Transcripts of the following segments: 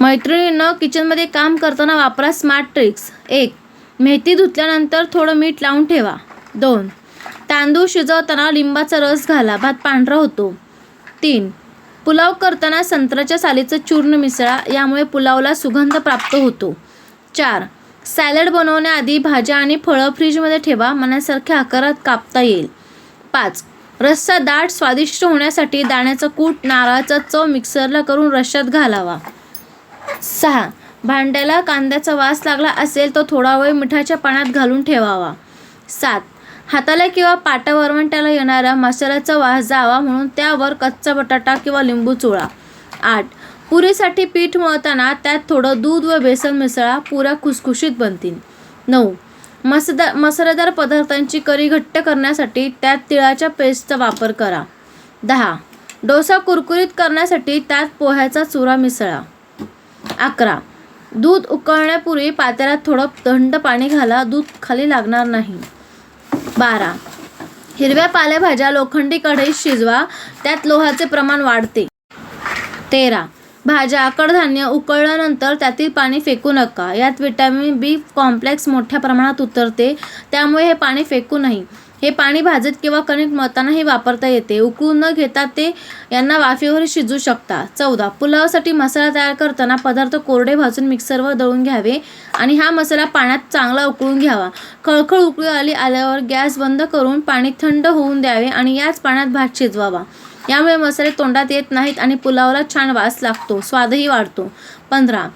मैत्रिणीनं किचनमध्ये काम करताना वापरा स्मार्ट ट्रिक्स. एक मेथी धुतल्यानंतर थोडं मीठ लावून ठेवा. दोन तांदूळ शिजवताना लिंबाचा रस घाला भात पांढरा होतो. तीन पुलाव करताना संत्र्याच्या सालीचं चूर्ण मिसळा यामुळे पुलावला सुगंध प्राप्त होतो. चार सॅलड बनवण्याआधी भाज्या आणि फळं फ्रीजमध्ये ठेवा मनासारख्या आकारात कापता येईल. पाच रस्सा दाट स्वादिष्ट होण्यासाठी दाण्याचं कूट नारळाचा चव मिक्सरला करून रश्श्यात घालावा. सहा. भांड्याला कांद्याचा वास लागला असेल तर थोडा वेळ मिठाच्या पाण्यात घालून ठेवावा. सात. हाताला किंवा पाटावरवंट्याला येणारा मसाल्याचा वास जावा म्हणून त्यावर कच्चा बटाटा किंवा लिंबू चोळा. आठ. पुरीसाठी पीठ मळताना त्यात थोडं दूध व बेसन मिसळा पुऱ्या खुसखुशीत बनतील. नऊ. मसदा मसालेदार पदार्थांची करी घट्ट करण्यासाठी त्यात तिळाच्या पेस्टचा वापर करा. दहा. डोसा कुरकुरीत करण्यासाठी त्यात पोह्याचा चुरा मिसळा. अकरा. दूध उकळण्यापूर्वी पातेल्यात थोडं थंड पाणी घाला दूध खाली लागणार नाही. बारा. हिरव्या पालेभाज्या लोखंडी कढईत शिजवा त्यात लोहाचे प्रमाण वाढते. तेरा. भाज्या कडधान्य उकळल्यानंतर त्यातील पाणी फेकू नका. यात विटॅमिन बी कॉम्प्लेक्स मोठ्या प्रमाणात उतरते त्यामुळे हे पाणी फेकू नाही हे पाणी भाजत किंवा कणिक मळतानाही वापरता येते. उकळून न घेता ते यांना वाफेवर शिजू शकता. चौदा. पुलावासाठी मसाला तयार करताना पदार्थ कोरडे भाजून मिक्सरवर दळून घ्यावे आणि हा मसाला पाण्यात चांगला उकळून घ्यावा. खळखळ उकळी आली आल्यावर गॅस बंद करून पाणी थंड होऊन द्यावे आणि याच पाण्यात भात शिजवावा. यामुळे मसाले तोंडात येत नाहीत आणि पुलावला छान वास लागतो. स्वादही वाढतो. पंधरा.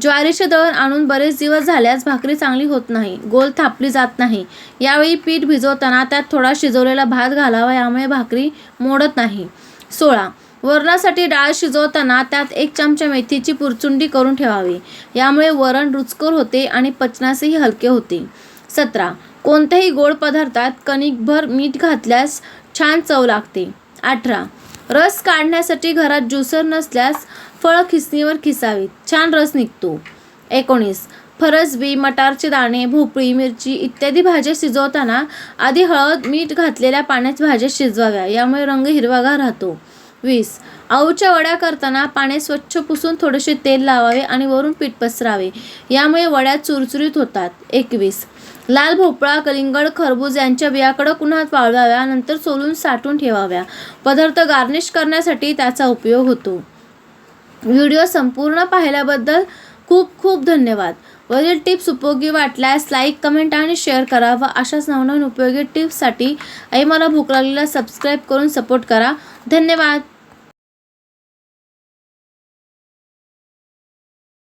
ज्वारीचे दळण आणून बरेच दिवस झाल्यास भाकरी चांगली होत नाही गोल थापली जात नाही. यावेळी पीठ भिजवताना त्यात थोडा शिजवलेला भात घालावा यामुळे भाकरी मोडत नाही. सोळा. वरणासाठी डाळ शिजवताना त्यात एक चमचा मेथीची पुरचुंडी करून ठेवावी. यामुळे वरण रुचकर होते आणि पचनासही हलके होते. सतरा. कोणत्याही गोड पदार्थात कणिकभर मीठ घातल्यास छान चव लागते. अठरा. रस काढण्यासाठी घरात ज्युसर नसल्यास फळं खिसणीवर खिसावीत छान रस निघतो. एकोणीस. फरसबी मटारचे दाणे भोपळी मिरची इत्यादी भाज्या शिजवताना आधी हळद मीठ घातलेल्या पाण्यात भाज्या शिजवाव्या. यामुळे रंग हिरवागार राहतो. वीस. आऊच्या वड्या करताना पाणी स्वच्छ पुसून थोडेसे तेल लावावे आणि वरून पीठ पसरावे. यामुळे वड्या चुरचुरीत होतात. एकवीस. लाल भोपळा कलिंगड खरबूज यांच्या बिया कडक उन्हात वाळवाव्या नंतर सोलून साठवून ठेवाव्या. पदार्थ गार्निश करण्यासाठी त्याचा उपयोग होतो. व्हिडिओ संपूर्ण पाहिल्याबद्दल खूप खूप धन्यवाद. वरील टिप्स उपयोगी वाटल्यास लाईक कमेंट आणि शेअर करा व अशाच नवनवीन उपयोगी टिप्ससाठी आई मला भूक लागलेला सबस्क्राईब करून सपोर्ट करा. धन्यवाद.